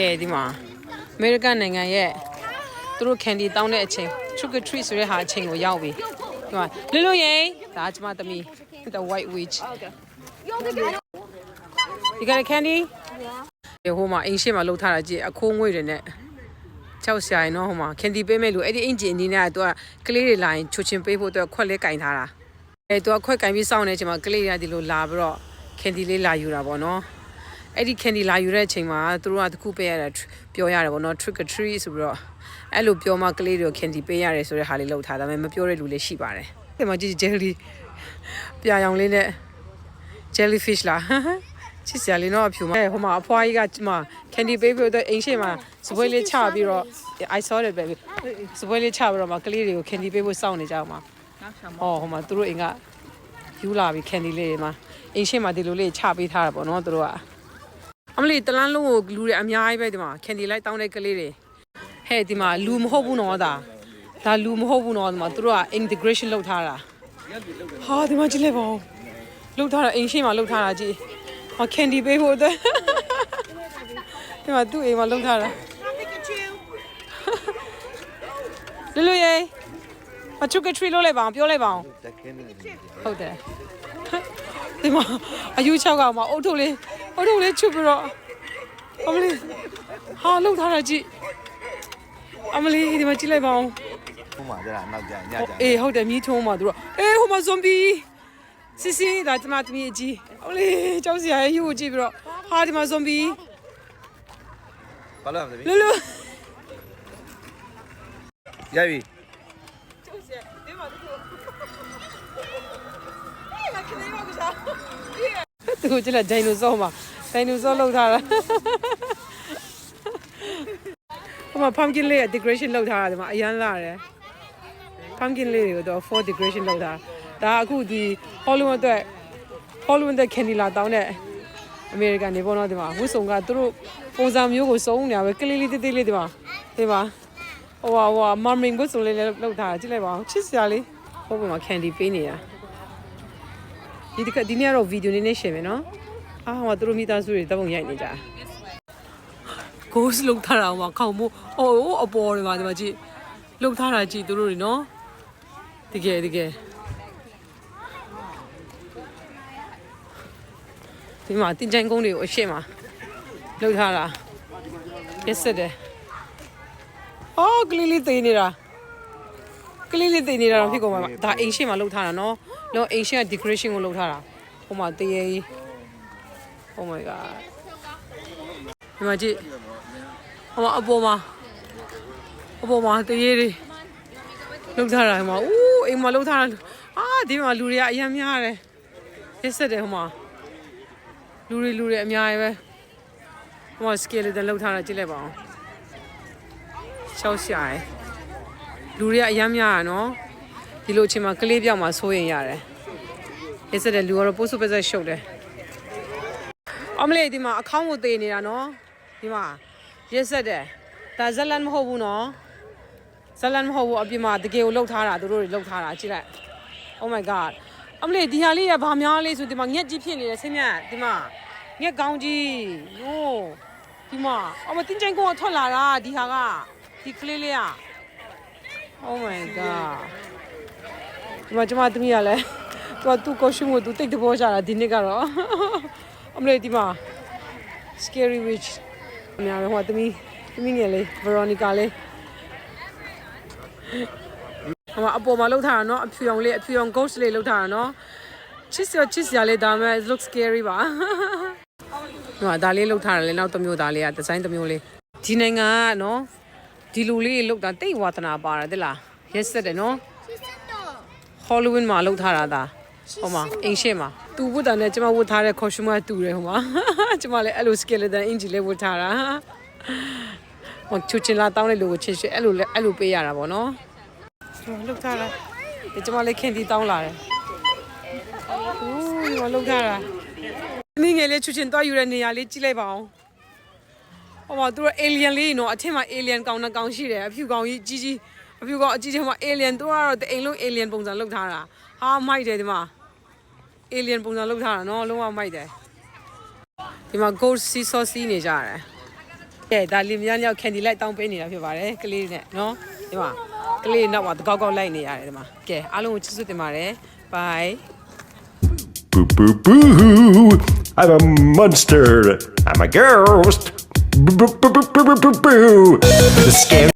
ကဲဒီမှာအမေရိကန်နိုင်ငံရဲ့သူတို့ candy တောင်းတဲ့အချိန် trick or treat ဆိုတဲ့ဟာအချိန်ကိုရောက်ပြီဒီမှာလွတ်လွတ်ရေဒါကျမသမီး the white witch you got a candy ဒီဟိုမှာအင်းရှိမှာလှုပ်ထားတာကြည့်အခိုးငွေတွေနဲ့ကြောက်စရာရင်တော့ဟိုမှာ candy ပေးမဲ့လူအဲ့ဒီအင်ဂျင်အနေနဲ့ကသူကကလေးတွေလာရင်ချူချင်းပေးဖို့အတွက်ခွက်လေးကင်ထားတာအဲသူကခွက်ကင်ပြီးစောင့်နေတဲ့အချိန်မှာကလေးတွေကဒီလိုလာပြီးတော့ candy လေးလာယူတာပေါ့နော် အဲ့ဒီ candy လာယူတဲ့အချိန်မှာသူတို့ကတခုပေးရတာပြောရတယ်ဗောနော် trick or treat ဆိုပြီးတော့အဲ့လိုပြောမှကလေးတွေကို candy ပေးရတယ်ဆိုတဲ့ဟာလေးလောက်ထားဒါပေမဲ့မပြောတဲ့လူလေးရှိပါတယ်ဒီမှာကြည့် jelly ပြာရောင်လေးနဲ့ jellyfish လားချစ်စရာလေးတော့အဖြူမဟိုမှာအဖွားကြီးကဒီမှာ candy ပေးပြီးတော့အိမ်ရှိမှာစပွဲလေးချပြီးတော့ I saw it baby စပွဲလေးချပြီးတော့မှကလေးတွေကို candy ပေးဖို့စောင့်နေကြအောင်မှာဟောဟိုမှာသူတို့အိမ်ကယူလာပြီး candy လေးတွေမှာအိမ်ရှိမှာဒီလိုလေးချပေးထားတာပေါ့နော်သူတို့က အမလီတလန်းလုံးကိုလူတွေအများကြီးပဲဒီမှာကန်ဒီလိုက်တောင်းတဲ့ကလေးတွေဟဲ့ဒီမှာလူမဟုတ်ဘူးနော်ဒါဒါလူမဟုတ်ဘူးနော်ဒီမှာသူတို့က integration လုပ်ထားတာဟာဒီမှာကြည့်လိုက်ပါဦးလုပ်ထားတာအိမ်ရှိမှာလုပ်ထားတာကြည့်ဟာကန်ဒီပေးဖို့အတွက်ဒီမှာသူ့အိမ်မှာလုပ်ထားတာလူလူရေမချုကထရီလို့လိုက်ပါအောင်ပြောလိုက်ပါအောင်ဟုတ်တယ် ဒီမှာအယူ6ကောင်မှာအုတ်ထုတ်လေးအုတ်ထုတ်လေးချုပ်ပြီးတော့အမလေးဟာလောက်ထားတာကြည့်အမလေးဒီမှာကြည့်လိုက်ပါဦးဟိုမှာကြတာနောက်ကြညကြအေးဟုတ်တယ်မြည်ထုံးမှာသူတို့အေးဟိုမှာဇွန်ဘီစီစီဒါကျမတမီးအကြီးအမလေးကြောက်စရာရဲ့ယူကိုကြည့်ပြီးတော့ဟာဒီမှာဇွန်ဘီဘာလို့လဲမသိလူလူရပြီ သူကကြည့်လိုက်ဒိုင်နိုဆောမှာဒိုင်နိုဆောလောက်ထားတာဟိုမှာ pumpkin လေးရဲ့ decoration လောက်ထားတာဒီမှာအရန်လာတယ် pumpkin လေးတွေကိုတော့ for decoration လောက်ထားဒါအခုဒီ Hollywood အတွက် Hollywood အတွက် candy လာတောင်းတဲ့အမေရိကန်နေပေါ့နော်ဒီမှာဝတ်စုံကသူတို့ပုံစံမျိုးကိုစုံနေတာပဲကလေးလေးတေးသေးလေးဒီမှာဒီမှာဟိုဟာဟိုဟာ marming ဝတ်စုံလေးလည်းလောက်ထားတာကြည့်လိုက်ပါဦးချစ်စရာလေးဟိုဘက်မှာ candy ပေးနေတာ ဒီတစ်ခါဒီနေ့ကတော့ဗီဒီယိုလေးနဲ့ရှင်းမယ်နော်အာဟိုသူတို့မိသားစုတွေတပုံရိုက်နေကြကိုစလုံးထားတာဟိုခေါင်းမို့အိုးအပေါ်တွေမှာဒီမှာကြည့်လုံထားတာကြည့်သူတို့တွေနော်တကယ်တကယ်ဒီမှာတင်ချိုင်ကုန်းတွေကိုအရှိမလုံထားတာရက်ဆက်တယ်အော်ကလေးလေးသိနေတာ ကလေးလေးတင်နေတာတော့ဖြစ်ကုန်မှာပါဒါအိမ်ရှိမှာလှုပ်ထားတာနော်လောအိမ်ရှိက decoration ကိုလှုပ်ထားတာဟိုမှာတရေကြီး Oh my god ဒီမှာကြည့်ဟိုမှာအပေါ်မှာအပေါ်မှာတရေကြီးလှုပ်ထားတာဟိုမှာဦးအိမ်မှာလှုပ်ထားတာအာဒီမှာလူတွေကအများများတယ်ရက်ဆက်တယ်ဟိုမှာလူတွေလူတွေအများကြီးပဲဟိုမှာ skeleton လှုပ်ထားတာကြည့်လိုက်ပါအောင်ရှောက်ရှာရယ် လူတွေကအယမ်းများရနော်ဒီလိုအချိန်မှာကလေးပြောက်မှာစိုးရင်ရတယ်ရစ်စတဲ့လူကတော့ပိုးစုပစက်ရှုပ်တယ်အမလေးဒီမှာအခေါင်းကိုသေနေတာနော်ဒီမှာရစ်စတဲ့ဒါဇလန်မဟုတ်ဘူးနော်ဇလန်မဟုတ်ဘူးအပြင်မှာတကယ်ကိုလှုပ်ထားတာသူတို့တွေလှုပ်ထားတာကြည့်လိုက် Oh my god အမလေးဒီဟာလေးကဘာများလေးဆိုဒီမှာငက်ကြီးဖြစ်နေတယ်ဆင်းမြတ်ဒီမှာငက်ကောင်းကြီးဟိုးဒီမှာအမတင်းကျန်ကောင်ကထွက်လာတာဒီဟာကဒီကလေးလေးက Oh my god ဒီမှာကျမသမီးကလည်းသူကသူ့ costume ကိုသူတိတ်တဘောချတာဒီနေ့ကတော့အမလေးဒီမှာ scary witch အများပဲဟိုကသမီးသမီးငယ်လေး Veronica လေးဟိုမှာအပေါ်မှာလှုပ်ထားတာနော်အဖြူရောင်လေးအဖြူရောင် ghost လေးလှုပ်ထားတာနော်ချစ်စရာချစ်စရာလေးဒါမဲ့ it looks scary ပါဟိုမှာဒါလေးလှုပ်ထားတယ်လေနောက်တစ်မျိုးသားလေးက design တစ်မျိုးလေးဒီနိုင်ငံကနော် ဒီလူလေးလောက်တာတိတ်ဝါသနာပါတာတဲ့လားရက်ဆက်တယ်နော် Halloween မှာလောက်ထားတာဒါဟိုမှာအိမ်ရှိမှာသူဝတ်တာနဲ့ကျမဝတ်ထားတဲ့ costume ကတူတယ်ဟိုမှာကျမလည်းအဲ့လို skeleton အင်ဂျီလေးဝတ်ထားတာဟိုချူချင်လာတောင်းတဲ့လူကိုချစ်ရှအဲ့လိုလဲအဲ့လိုပေးရတာပေါ့နော်ကျမလောက်ထားတာဒီကျမလည်းခင်တီတောင်းလာတယ်အိုးဒီမှာလောက်ထားတာမိငယ်လေးချူချင်တော့ယူတဲ့နေရာလေးကြည့်လိုက်ပါအောင် ဟိုမှာသူတို့ alien လေးနော်အထက်မှာ alien ကောင်နှစ်ကောင်ရှိတယ်အဖြူကောင်ကြီးကြီးကြီးအဖြူကောင်အကြီးကြီးမှာ alien သူကတော့တအိမ်လုံး alien ပုံစံလုပ်ထားတာဟာမိုက်တယ်ဒီမှာ alien ပုံစံလုပ်ထားတာနော်လုံးဝမိုက်တယ်ဒီမှာ gold sea sauce စီးနေကြတယ်ကဲဒါလင်မယားညောက်ကန်ဒီလိုက်တောင်းပေးနေတာဖြစ်ပါတယ်ကလေးနဲ့နော်ဒီမှာကလေးနောက်မှာတကောက်ကောက်လိုက်နေရတယ်ဒီမှာကဲအားလုံးကိုချစ်စွတင်ပါတယ် bye Boo boo boo! I'm a monster. I'm a ghost. Boo boo boo boo boo boo boo. The scary.